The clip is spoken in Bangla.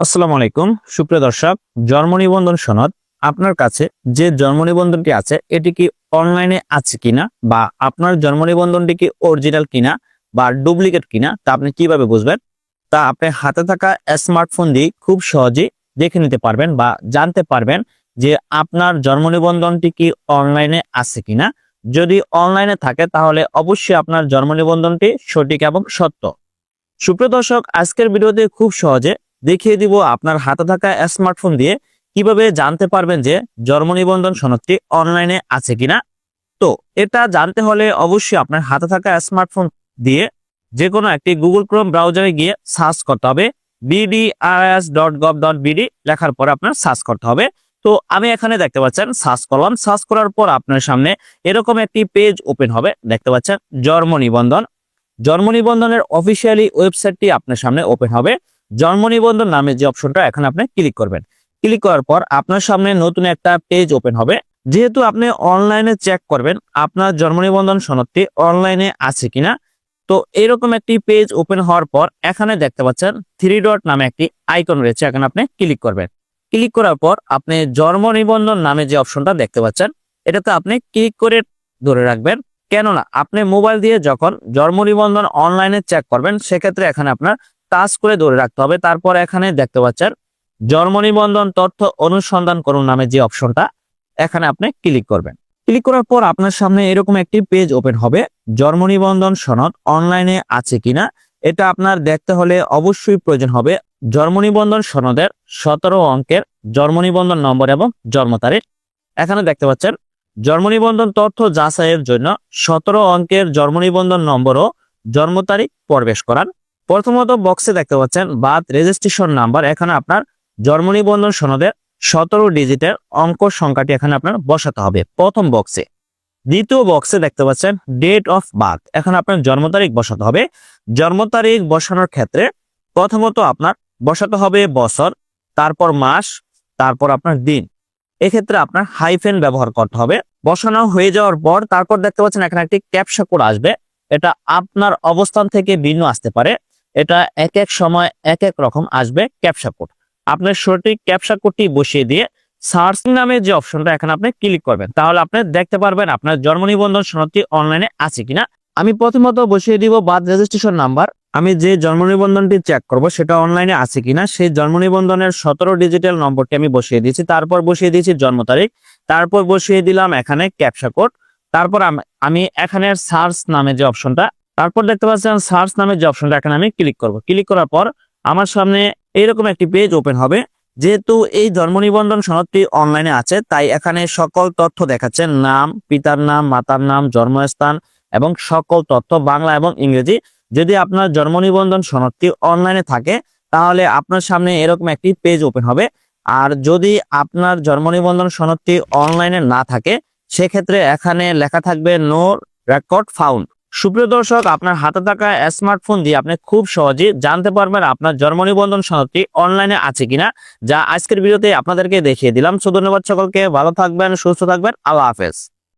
আসসালামু আলাইকুম। সুপ্রিয় দর্শক, জন্ম নিবন্ধন সনদ আপনার কাছে যে জন্ম নিবন্ধনটি আছে, এটি কি অনলাইনে আছে কিনা বা আপনার জন্ম নিবন্ধনটি কি অরিজিনাল কিনা বা ডুপ্লিকেট কিনা তা আপনি কীভাবে বুঝবেন? তা আপনি হাতে থাকা স্মার্টফোন দিয়ে খুব সহজেই দেখে নিতে পারবেন বা জানতে পারবেন যে আপনার জন্ম নিবন্ধনটি কি অনলাইনে আছে কিনা। যদি অনলাইনে থাকে, তাহলে অবশ্যই আপনার জন্ম নিবন্ধনটি সঠিক এবং সত্য। সুপ্রিয় দর্শক, আজকের ভিডিওতে খুব সহজে দেখিয়ে দিব আপনার হাতে থাকা স্মার্টফোন দিয়ে কীভাবে জানতে পারবেন যে জন্ম নিবন্ধন সনদটি অনলাইনে আছে কিনা। তো এটা জানতে হলে অবশ্যই আপনার হাতে থাকা স্মার্টফোন দিয়ে যে কোনো একটি গুগল ক্রোম ব্রাউজারে গিয়ে সার্চ করতে হবে। BDRS dot gov dot BD লেখার পর আপনার সার্চ করতে হবে। তো আমি এখানে দেখতে পাচ্ছেন সার্চ করলাম। সার্চ করার পর আপনার সামনে এরকম একটি পেজ ওপেন হবে। দেখতে পাচ্ছেন, জন্ম নিবন্ধন। জন্ম নিবন্ধনের অফিসিয়ালি ওয়েবসাইটটি আপনার সামনে ওপেন হবে। জন্ম নিবন্ধন নামে যে অপশনটা, এখানে আপনি ক্লিক করবেন। ক্লিক করার পর আপনার সামনে নতুন একটা পেজ ওপেন হবে। যেহেতু আপনি অনলাইনে চেক করবেন, আপনার জন্ম নিবন্ধন সনদটি অনলাইনে আছে কিনা, তো এরকম একটি পেজ ওপেন হওয়ার পর এখানে দেখতে পাচ্ছেন থ্রি ডট নামে একটি আইকন রয়েছে, এখানে আপনি ক্লিক করবেন। ক্লিক করার পর আপনি জন্ম নিবন্ধন নামে যে অপশনটা দেখতে পাচ্ছেন, এটাতে আপনি ক্লিক করে ধরে রাখবেন। কেননা, আপনি মোবাইল দিয়ে যখন জন্ম নিবন্ধন অনলাইনে চেক করবেন, সেক্ষেত্রে এখানে আপনার টাচ করে ধরে রাখতে হবে। তারপর এখানে দেখতে পাচ্ছেন, জন্ম নিবন্ধন তথ্য অনুসন্ধান করুন নামে যে অপশনটা, এখানে আপনি ক্লিক করবেন। ক্লিক করার পর আপনার সামনে এরকম একটি পেজ ওপেন হবে, জন্ম নিবন্ধন সনদ অনলাইনে আছে কিনা? এটা আপনার দেখতে হলে অবশ্যই প্রয়োজন হবে জন্ম নিবন্ধন সনদের সতেরো অঙ্কের জন্ম নিবন্ধন নম্বর এবং জন্ম তারিখ। এখানে দেখতে পাচ্ছেন, জন্ম নিবন্ধন তথ্য যাচাইয়ের জন্য সতেরো অঙ্কের জন্ম নিবন্ধন নম্বর ও জন্ম তারিখ প্রবেশ করান প্রথমত বক্সে দেখতে পাচ্ছেন বাদ রেজিস্ট্রেশন নাম্বার এখানে আপনার জন্ম নিবন্ধন সনদের সতেরো ডিজিটের অঙ্ক সংখ্যাটি এখানে আপনার বসাতে হবে। প্রথম বক্সে দ্বিতীয় বক্সে দেখতে পাচ্ছেন ডেট অফ বার্থ এখানে আপনার জন্ম তারিখ বসাতে হবে। জন্ম তারিখ বসানোর ক্ষেত্রে প্রথমত আপনার বসাতে হবে বছর, তারপর মাস, তারপর আপনার দিন। এক্ষেত্রে আপনার হাইফেন ব্যবহার করতে হবে। বসানো হয়ে যাওয়ার পর তারপর দেখতে পাচ্ছেন এখানে একটি ক্যাপসা কোড আসবে। এটা আপনার অবস্থান থেকে ভিন্ন আসতে পারে। এটা এক এক সময় এক এক রকম আসবে ক্যাপসা কোড। আপনার সঠিক ক্যাপসা কোডটি বসিয়ে দিয়ে সার্চ নামে যে অপশনটা এখানে আপনি ক্লিক করবেন, তাহলে আপনি দেখতে পারবেন আপনার জন্ম নিবন্ধন সনদটি অনলাইনে আছে কিনা। আমি প্রথমত বসিয়ে দিব বাদ রেজিস্ট্রেশন নাম্বার। আমি যে জন্ম নিবন্ধনটি চেক করব সেটা অনলাইনে আছে কিনা, সেই জন্ম নিবন্ধনের সতেরো ডিজিটাল নম্বরটি আমি বসিয়ে দিয়েছি, তারপর বসিয়ে দিয়েছি জন্ম তারিখ, তারপর বসিয়ে দিলাম এখানে ক্যাপসা কোড, তারপর আমি এখানে সার্চ নামে যে অপশনটা তারপর দেখতে পাচ্ছেন সার্চ নামে যে অপশনটা এখানে আমি ক্লিক করব। ক্লিক করার পর আমার সামনে এইরকম একটি পেজ ওপেন হবে, যেহেতু এই জন্ম নিবন্ধন সনদটি অনলাইনে আছে, তাই এখানে সকল তথ্য দেখাচ্ছে। নাম, পিতার নাম, মাতার নাম, জন্মস্থান এবং সকল তথ্য বাংলা এবং ইংরেজি। যদি আপনার জন্ম নিবন্ধন সনদটি অনলাইনে থাকে, তাহলে আপনার সামনে এরকম একটি পেজ ওপেন হবে। আর যদি আপনার জন্ম নিবন্ধন সনদটি অনলাইনে না থাকে, সেক্ষেত্রে এখানে লেখা থাকবে নো রেকর্ড ফাউন্ড সুপ্রিয় দর্শক, আপনার হাতে থাকা স্মার্টফোন দিয়ে আপনি খুব সহজে জানতে পারবেন আপনার জন্ম নিবন্ধন সনদটি অনলাইনে আছে কিনা, যা আজকের ভিডিওতে আপনাদেরকে দেখিয়ে দিলাম। সো ধন্যবাদ সকলকে, ভালো থাকবেন, সুস্থ থাকবেন, আল্লাহ হাফেজ।